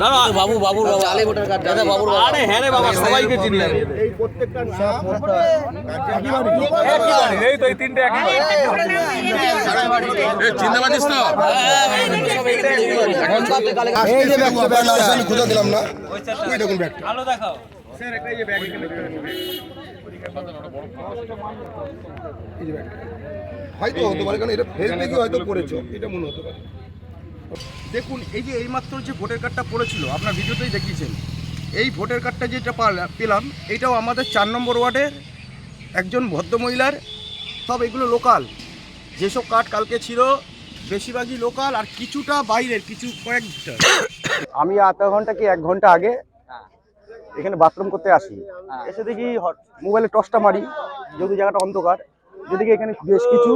দাদা বাবু বাবুর বাবা। জালে ভোটার কার্ড দাদা বাবুর আরে হ্যাঁ রে বাবা সবাইকে চিনি আমি এই প্রত্যেকটা নাম এই তো এই তিনটে একই বাড়ি। চিনতে পারছিস তো এখন তো আপনি কালে এই যে ব্যাগটা ব্যাগ। না আমি খুঁজে দিলাম না। ওই দেখুন ব্যাগটা ভালো দেখাও। হয়তো হতে পারে কারণ এটা ফেস দেখে হয়তো করেছ। এটা মনে হতে পারে। দেখুন এই যে এইমাত্র যে ভোটার কার্ডটা পড়েছিল আপনার ভিডিওতেই দেখিয়েছেন। এই ভোটার কার্ডটা যেটা পালা- পেলাম এটাও আমাদের চার নম্বর ওয়ার্ডের একজন ভদ্রমহিলার সব এগুলো লোকাল। যেসব কার্ড কালকে ছিল বেশিরভাগই লোকাল আর কিছুটা বাইরের কিছু কয়েকটা আমি আধা ঘণ্টা কি এক ঘণ্টা আগে এখানে বাথরুম করতে আসি। এসে দেখি হট- মোবাইলে টর্চটা মারি যদি জায়গাটা অন্ধকার যেদিকে এখানে বেশ কিছু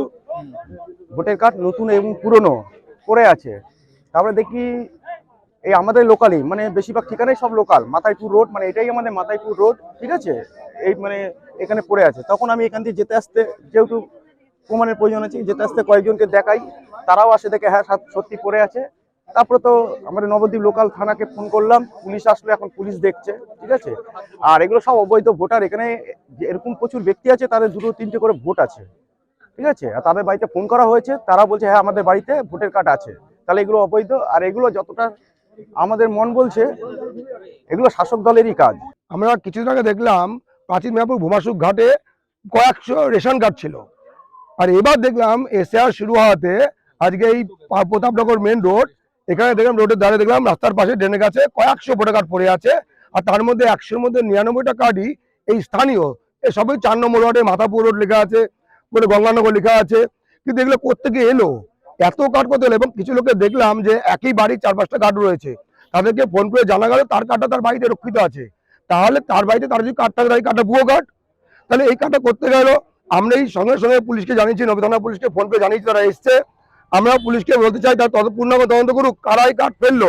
ভোটার কার্ড নতুন এবং পুরনো পড়ে আছে। তারপরে দেখি এই আমাদের লোকালই মানে বেশিরভাগ ঠিকানাই সব লোকাল মাথাইপুর রোড মানে এটাই আমাদের মাথাইপুর রোড ঠিক আছে? এই মানে এখানে পড়ে আছে। তখন আমি এখান দিয়ে যেতে আসতে, যেহেতু প্রমাণের প্রয়োজন আছে, যেতে আসতে কয়েকজনকে দেখাই, তারাও আসে দেখে হ্যাঁ সত- সত্যি পড়ে আছে। তারপরে তো আমাদের নবদ্বীপ লোকাল থানাকে ফোন করলাম, পুলিশ আসলে, এখন পুলিশ দেখছে, ঠিক আছে? আর এগুলো সব অবৈধ ভোটার, এখানে এরকম প্রচুর ব্যক্তি আছে, তাদের দুটো তিনটে করে ভোট আছে, ঠিক আছে? আর তাদের বাড়িতে ফোন করা হয়েছে, তারা বলছে হ্যাঁ আমাদের বাড়িতে ভোটের কার্ড আছে। তাহলে এগুলো অবৈধ। আর এগুলো যতটা আমাদের মন বলছে, এগুলো শাসক দলেরই কাজ। আমরা কিছুদিন আগে দেখলাম প্রাচীন মেয়াপুর ভূমাসুক ঘাটে কয়েকশো রেশন কার্ড ছিল। আর এবার দেখলাম এসআর শুরু হওয়াতে আজকে এই প্রতাপনগর মেন রোড, এখানে দেখলাম রোডের ধারে দেখলাম রাস্তার পাশে ড্রেনে কাছে কয়েকশো ভোটার কার্ড পড়ে আছে। আর তার মধ্যে একশোর মধ্যে নিরানব্বইটা কার্ডই এই স্থানীয়। এই সবই চার নম্বর ওয়ার্ডে মাথাপুর রোড লেখা আছে মানে গঙ্গানগর লেখা আছে। কিন্তু এগুলো কোথেকে এলো? এত কার্ড কত এলো এবং কিছু লোকে দেখলাম যে একই বাড়ির চার পাঁচটা কার্ড রয়েছে। তাদেরকে ফোন করে জানা গেল তার কার্ডটা তার বাড়িতে রক্ষিত আছে। তাহলে তার বাড়িতে তার যদি কার্ড থাকে তাই কার্ডটা ভুয়ো কার্ড তাহলে এই কার্ডটা করতে গেল আমরা এই সঙ্গে সঙ্গে পুলিশকে জানিয়েছি নবী থানা পুলিশকে ফোন করে জানিয়েছি, তারা এসছে। আমরা পুলিশকে বলতে চাই, তার তত পূর্ণাঙ্গ তদন্ত করুক, কারা এই কার্ড ফেলল?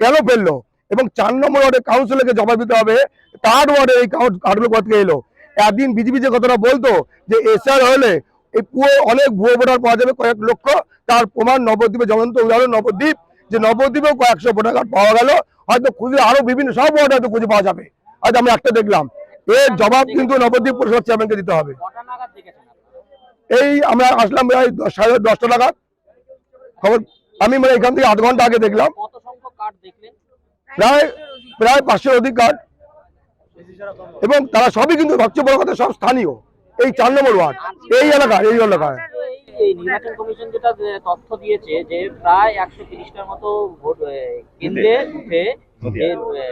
কেন ফেলল? এবং চার নম্বর ওয়ার্ডে কাউন্সিলরকে জবাব দিতে হবে থার্ড ওয়ার্ডে এই কার্ডগুলো কোথা থেকে এলো? একদিন বিজেপি যে কথাটা বলতো, যে এসআর হলে এই পুরো অনেক ভুয়ো ভোটার পাওয়া যাবে কয়েক লক্ষ। তার প্রমাণ নবদ্বীপে জ্বলন্ত উদাহরণ নবদ্বীপ যে নবদ্বীপেও কয়েকশো ভোটার কার্ড পাওয়া গেল। হয়তো খুঁজে আরও বিভিন্ন সব ওয়ার্ড হয়তো খুঁজে পাওয়া যাবে। আজ আমরা একটা দেখলাম। এর জবাব কিন্তু নবদ্বীপ পরিষদ চেয়ারম্যানকে দিতে হবে। এই আমরা আসলাম প্রায় সাড়ে দশটা নাগাদ। খবর আমি মানে এখান থেকে আধ ঘণ্টা আগে দেখলাম। প্রায় প্রায় পাঁচশোর অধিক কার্ড। এবং তারা সবই কিন্তু সবচেয়ে বড় কথা সব স্থানীয়। এই চার নম্বর ওয়ার্ড এই এলাকায় এই এলাকায় এই নির্বাচন কমিশন যেটা তথ্য দিয়েছে যে প্রায় একশো তিরিশটার মতো ভোট কেন্দ্রে উঠে যে, এ,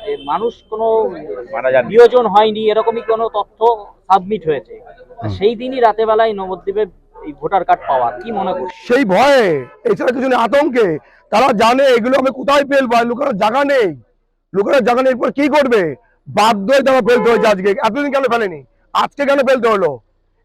যে মানুষ কোনো নিয়োজন হয়নি এরকমই কোনো তথ্য সাবমিট হয়েছে। সেই দিনই রাতে বেলায় নবদ্বীপে এই ভোটার কার্ড পাওয়া কি মনে করছে সেই ভয়ে এছাড়া কিছু আতঙ্কে। তারা জানে এগুলো আমি কোথায় ফেলব লোকেরা জায়গা নেই। লোকেরা জায়গা নেই এরপর কি করবে? বাধ্য হয়ে তারা ফেলতে হয়েছে আজকে। এতদিন কেন ফেলেনি? আজকে কেন ফেলতে হলো?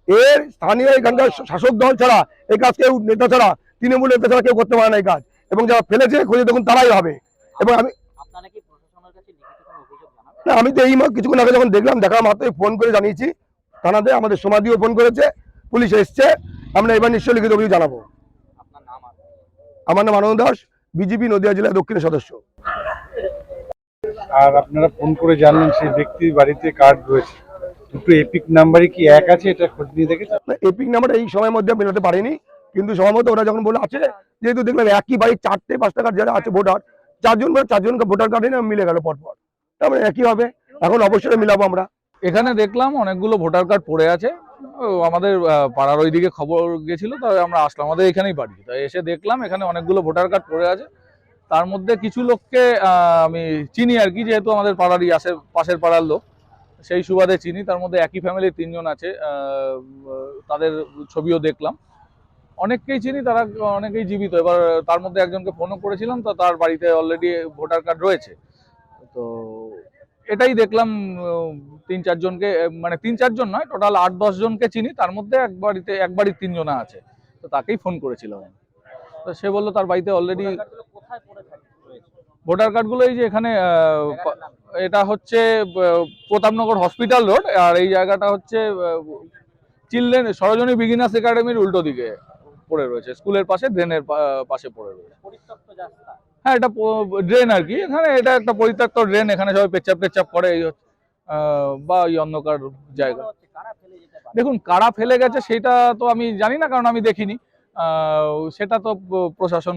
এর স্থানীয় এখানকার শাসক দল ছাড়া এই কাজ কেউ নেতা ছাড়া তৃণমূল নেতা ছাড়া কেউ করতে পারে না এই কাজ। এবং যারা ফেলেছে খুঁজে দেখুন তারাই হবে। এবং আমি আপনারা কি প্রশাসনের কাছে লিখিত কোনো অভিযোগ জানাবেন? না আমি তো এই মা- কিছুক্ষণ আগে যখন দেখলাম দেখার মাত্রই ফোন করে জানিয়েছি। থানাতে আমাদের সমাধিও ফোন করেছে পুলিশ এসছে আমরা এবার নিশ্চয় লিখিত অভিযোগ জানাব। আপনার নাম আর আমার নাম আনন্দ দাস বিজেপি নদিয়া জেলা দক্ষিণের সদস্য। আর আপনারা ফোন করে জানলেন সেই ব্যক্তির বাড়িতে কার্ড রয়েছে। দুটো এপিক নাম্বারই কি এক আছে এটা খোঁজ নিয়ে দেখেছেন এপিক নাম্বারটা এই সময়ের মধ্যে মেলাতে পারিনি কিন্তু সম্ভবত ওরা যখন বলে আছে যেহেতু দেখলাম একই বাড়ির চারটে পাঁচটা কার্ড যারা আছে ভোটার চারজন চারজন ভোটার কার্ডে না মিলে গেল পরপর। তার মানে একই হবে এখন অবশ্যই মিলাবো আমরা। এখানে দেখলাম অনেকগুলো ভোটার কার্ড পড়ে আছে। আমাদের পাড়ার ওইদিকে খবর গেছিল তাই আমরা আসলাম আমাদের এখানেই বাড়ি। তাই এসে দেখলাম এখানে অনেকগুলো ভোটার কার্ড পড়ে আছে। তার মধ্যে কিছু লোককে আহ, আমি চিনি আর কি যেহেতু আমাদের পাড়ারই আসে পাশের পাড়ার লোক। সেই সুবাদে চিনি তার মধ্যে একই ফ্যামিলির তিনজন আছে তাদের ছবিও দেখলাম। অনেককেই চিনি তারা অনেকেই জীবিত। এবার তার মধ্যে একজনকে ফোনও করেছিলাম তো তার বাড়িতে অলরেডি ভোটার কার্ড রয়েছে। তো এটাই দেখলাম তিন চারজনকে মানে তিন চারজন নয় টোটাল আট দশ জনকে চিনি। তার মধ্যে এক বাড়িতে এক বাড়ির তিনজনা আছে। তো তাকেই ফোন করেছিলাম। তো সে বলল তার বাড়িতে অলরেডি? ভোটার কার্ডগুলো এই যে এখানে এটা হচ্ছে প্রতাপনগর হসপিটাল রোড আর এই জায়গাটা হচ্ছে চিলড্রেন সরজনী বিগিনার্স একাডেমির উল্টো দিকে পড়ে রয়েছে স্কুলের পাশে ড্রেনের পাশে পড়ে রয়েছে। হ্যাঁ এটা ড্রেন আর কি এখানে এটা একটা পরিত্যক্ত ড্রেন এখানে সবাই পেচ্ছাপ টেচ্ছাপ করে এই বা এই অন্ধকার জায়গা। দেখুন কারা ফেলে গেছে সেটা তো আমি জানি না কারণ আমি দেখিনি। সেটা তো প্রশাসন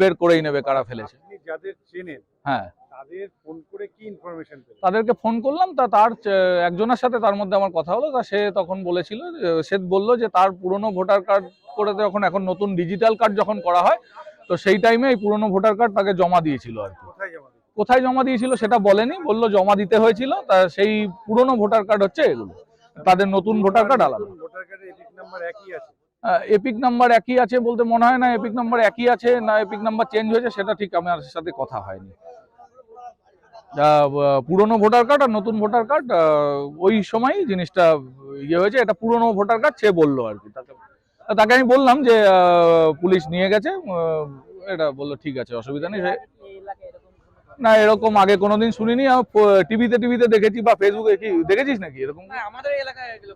বের করেই নেবে কারা ফেলেছে। যাদের চেনেন হ্যাঁ। ইনফরমেশন তাদেরকে ফোন করলাম তা তার একজনের সাথে তার মধ্যে আমার কথা হলো তা সে তখন বলেছিল সে বলল যে তার পুরনো ভোটার কার্ড করে যখন এখন নতুন ডিজিটাল কার্ড যখন করা হয় তো সেই টাইমে এই পুরনো ভোটার কার্ড তাকে জমা দিয়েছিল আর কি। কোথায় জমা দিয়েছিল? সেটা বলেনি বলল জমা দিতে হয়েছিল তা সেই পুরনো ভোটার কার্ড হচ্ছে এগুলো। তাদের নতুন ভোটার কার্ড আলাদা। ভোটার এপিক নাম্বার একই আছে। এপিক নাম্বার একই আছে বলতে মনে হয় না এপিক নাম্বার একই আছে না এপিক নাম্বার চেঞ্জ হয়েছে সেটা ঠিক আমার সাথে কথা হয়নি। পুরনো ভোটার কার্ড আর নতুন ভোটার কার্ড ওই সময় জিনিসটা ইয়ে হয়েছে এটা পুরনো ভোটার কার্ড সে বলল আর কি। তাকে তাকে আমি বললাম যে পুলিশ নিয়ে গেছে এটা বলল ঠিক আছে অসুবিধা নেই সে- না এরকম আগে কোনোদিন শুনিনি টিভিতে টিভিতে দেখেছি বা ফেসবুকে কি দেখেছিস নাকি এরকম? আমাদের এলাকায় এগুলো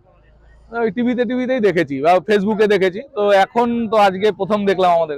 টিভিতে টিভিতেই দেখেছি বা ফেসবুকে দেখেছি তো এখন তো আজকে প্রথম দেখলাম আমাদের।